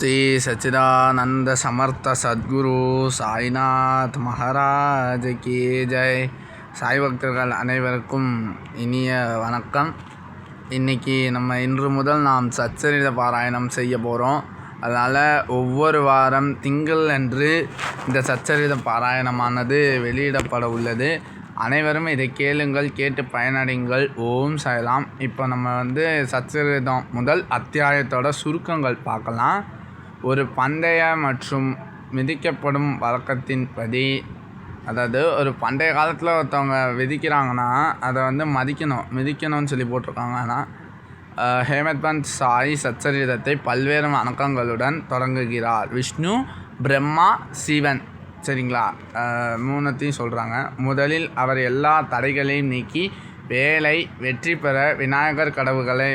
ஸ்ரீ சச்சிதானந்த சமர்த்த சத்குரு சாய்நாத் மகாராஜ் கே ஜெய் சாய் பக்தர்கள் அனைவருக்கும் இனிய வணக்கம். இன்றைக்கி நம்ம இன்று முதல் நாம் சச்சரித பாராயணம் செய்ய போகிறோம் அதனால் ஒவ்வொரு வாரம் திங்கள் அன்று இந்த சச்சரித பாராயணமானது வெளியிடப்பட உள்ளது. அனைவரும் இதை கேளுங்கள் கேட்டு பயனடைங்கள். ஓம் சாயலாம் இப்போ நம்ம வந்து சச்சரிதம் முதல் அத்தியாயத்தோட சுருக்கங்கள் பார்க்கலாம். ஒரு பந்தய மற்றும் மிதிக்கப்படும் வழக்கத்தின்படி அதாவது ஒரு பண்டைய காலத்தில் ஒருத்தவங்க விதிக்கிறாங்கன்னா அதை வந்து மதிக்கணும். மிதிக்கணும்னு சொல்லி போட்டிருக்காங்க. ஆனால் சாய் சச்சரிதத்தை பல்வேறு வணக்கங்களுடன் தொடங்குகிறார். விஷ்ணு பிரம்மா சிவன். சரிங்களா? மூணத்தையும் சொல்கிறாங்க முதலில் அவர் எல்லா தடைகளையும் நீக்கி வேலை வெற்றி பெற விநாயகர் கடவுள்களை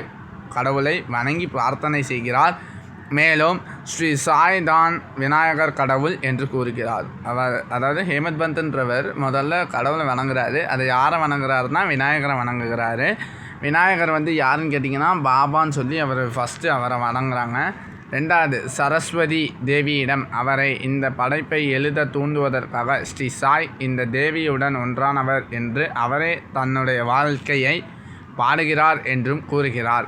கடவுளை வணங்கி பிரார்த்தனை செய்கிறார். மேலும் ஸ்ரீ சாய் தான் விநாயகர் கடவுள் என்று கூறுகிறார். அவர் அதாவது ஹேமத் பந்தன்றவர் முதல்ல கடவுளை வணங்குறாரு. அதை யாரை வணங்குறாருன்னா விநாயகரை வணங்குகிறாரு. விநாயகர் வந்து யாருன்னு கேட்டிங்கன்னா பாபான்னு சொல்லி அவர் ஃபஸ்ட்டு அவரை வணங்குறாங்க. ரெண்டாவது சரஸ்வதி தேவியிடம் அவரை இந்த படைப்பை எழுத தூண்டுவதற்காக ஸ்ரீ சாய் இந்த தேவியுடன் ஒன்றானவர் என்று அவரே தன்னுடைய வாழ்க்கையை பாடுகிறார் என்றும் கூறுகிறார்.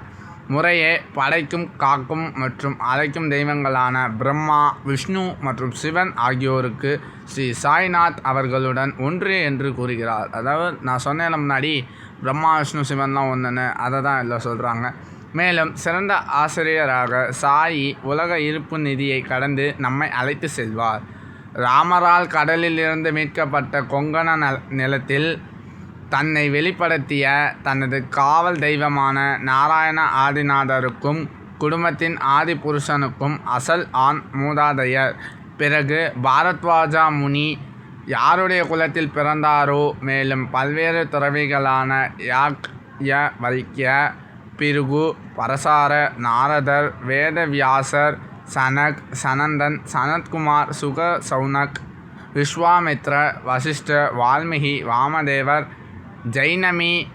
முறையே படைக்கும் காக்கும் மற்றும் அழைக்கும் தெய்வங்களான பிரம்மா விஷ்ணு மற்றும் சிவன் ஆகியோருக்கு ஸ்ரீ சாய்நாத் அவர்களுடன் ஒன்று என்று கூறுகிறார். அதாவது நான் சொன்னேன் முன்னாடி பிரம்மா விஷ்ணு சிவன்லாம் ஒன்றுன்னு அதை தான் எல்லாம் சொல்கிறாங்க மேலும் சிறந்த ஆசிரியராக சாயி உலக இருப்பு நிதியை கடந்து நம்மை அழைத்து செல்வார். ராமரால் கடலில் இருந்து மீட்கப்பட்ட கொங்கண நிலத்தில் தன்னை வெளிப்படுத்திய தனது காவல் தெய்வமான நாராயண ஆதிநாதருக்கும் குடும்பத்தின் ஆதி புருஷனுக்கும் அசல் ஆண் மூதாதையர். பிறகு பாரத்வாஜா முனி யாருடைய குலத்தில் பிறந்தாரோ மேலும் பல்வேறு துறவிகளான யாக் ய வைக்கிய பிருகு பரசார நாரதர் வேதவியாசர் சனக் சனந்தன் சனத்குமார் சுக சௌனக் விஸ்வாமித்ர வசிஷ்ட வால்மீகி வாமதேவர் ஜைனமி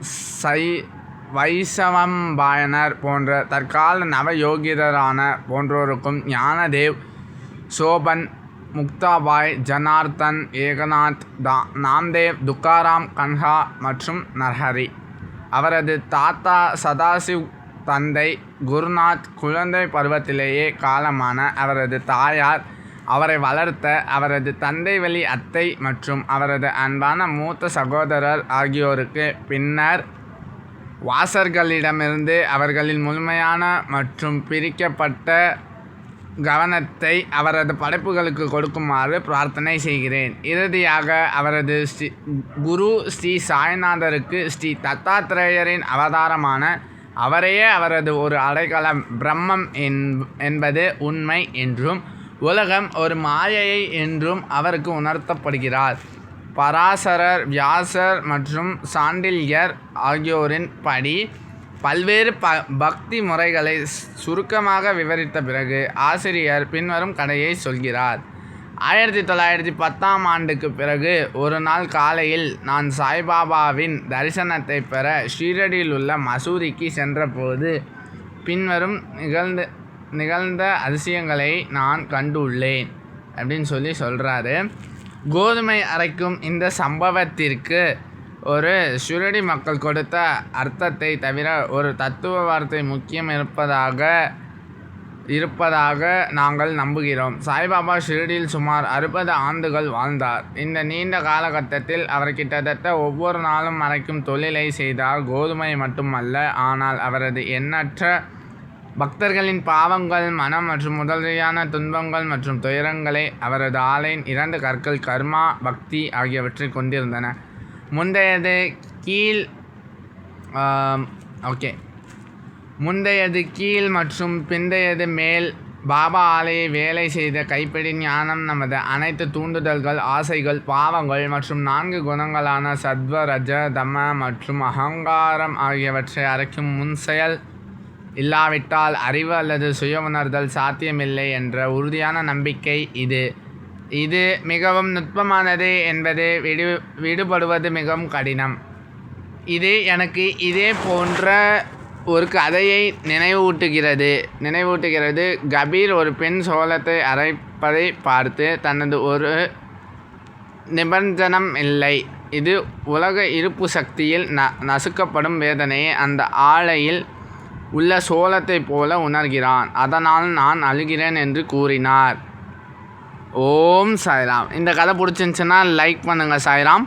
சை வைஷவம்பாயனர் போன்ற தற்கால நவயோகிதரான போன்றோருக்கும் ஞானதேவ் சோபன் முக்தாபாய் ஜனார்த்தன் ஏகநாத் தா நாம்தேவ் துக்காராம் கன்ஹா மற்றும் நர்ஹரி. அவரது தாத்தா சதாசிவ் தந்தை குருநாத் குழந்தை பருவத்திலேயே காலமான அவரது தாயார் அவரை வளர்த்த அவரது தந்தை வழி அத்தை மற்றும் அவரது அன்பான மூத்த சகோதரர் ஆகியோருக்கு பின்னர் வாசர்களிடமிருந்து அவர்களின் முழுமையான மற்றும் பிரிக்கப்பட்ட கவனத்தை அவரது படைப்புகளுக்கு கொடுக்குமாறு பிரார்த்தனை செய்கிறேன். இறுதியாக அவரது ஸ்ரீ குரு ஸ்ரீ சாய்நாதருக்கு ஸ்ரீ தத்தாத்திரேயரின் அவதாரமான அவரையே அவரது ஒரு அடைக்கலம் பிரம்மம் என் என்பது உண்மை என்றும் உலகம் ஒரு மாயையை என்றும் அவருக்கு உணர்த்தப்படுகிறார். பராசரர் வியாசர் மற்றும் சாண்டில்யர் ஆகியோரின் படி பல்வேறு ப பக்தி முறைகளை சுருக்கமாக விவரித்த பிறகு ஆசிரியர் பின்வரும் கதையை சொல்கிறார். ஆயிரத்தி தொள்ளாயிரத்தி பத்தாம் ஆண்டுக்கு பிறகு ஒரு நாள் காலையில் நான் சாய்பாபாவின் தரிசனத்தை பெற ஷீரடியில் உள்ள மசூதிக்கு சென்றபோது பின்வரும் நிகழ்ந்து நிகழ்ந்த அதிசயங்களை நான் கண்டுள்ளேன் அப்படின்னு சொல்லி சொல்கிறாரு கோதுமை அரைக்கும் இந்த சம்பவத்திற்கு ஒரு சுரடி மக்கள் கொடுத்த அர்த்தத்தை தவிர ஒரு தத்துவ வார்த்தை முக்கியம் இருப்பதாக இருப்பதாக நாங்கள் நம்புகிறோம். சாய்பாபா ஷிரடியில் சுமார் அறுபது ஆண்டுகள் வாழ்ந்தார். இந்த நீண்ட காலகட்டத்தில் அவர் கிட்டத்தட்ட ஒவ்வொரு நாளும் மறைக்கும் தொழிலை செய்தார். கோதுமை மட்டுமல்ல ஆனால் அவரது எண்ணற்ற பக்தர்களின் பாவங்கள் மனம் மற்றும் முதலியான துன்பங்கள் மற்றும் துயரங்களை அவரது ஆலையின் இரண்டு கற்கள் கர்மா பக்தி ஆகியவற்றை கொண்டிருந்தன. முந்தையது கீழ் ஓகே. முந்தையது கீழ் மற்றும் பிந்தையது மேல். பாபா ஆலையை வேலை செய்த கைப்பிடி ஞானம் நமது அனைத்து தூண்டுதல்கள் ஆசைகள் பாவங்கள் மற்றும் நான்கு குணங்களான சத்வ ரஜ தம மற்றும் அகங்காரம் ஆகியவற்றை அரைக்கும் முன் செயல். இல்லாவிட்டால் அறிவு அல்லது சுய உணர்தல் சாத்தியமில்லை என்ற உறுதியான நம்பிக்கை இது. இது மிகவும் நுட்பமானது என்பது விடு விடுபடுவது மிகவும் கடினம். இது எனக்கு இதே போன்ற ஒரு கதையை நினைவூட்டுகிறது. நினைவூட்டுகிறது. கபீர் ஒரு பெண் சோளத்தை அரைப்பதை பார்த்து தனது ஒரு நிபந்தனம் இல்லை. இது உலக இருப்பு சக்தியில் ந நசுக்கப்படும் வேதனையை அந்த ஆலையில் உள்ள சோளத்தைப் போல உணர்கிறான். அதனால் நான் அழுகிறேன் என்று கூறினார். ஓம் சாய்ராம். இந்த கதை பிடிச்சிருந்துச்சுன்னா லைக் பண்ணுங்கள் சாய்ராம்.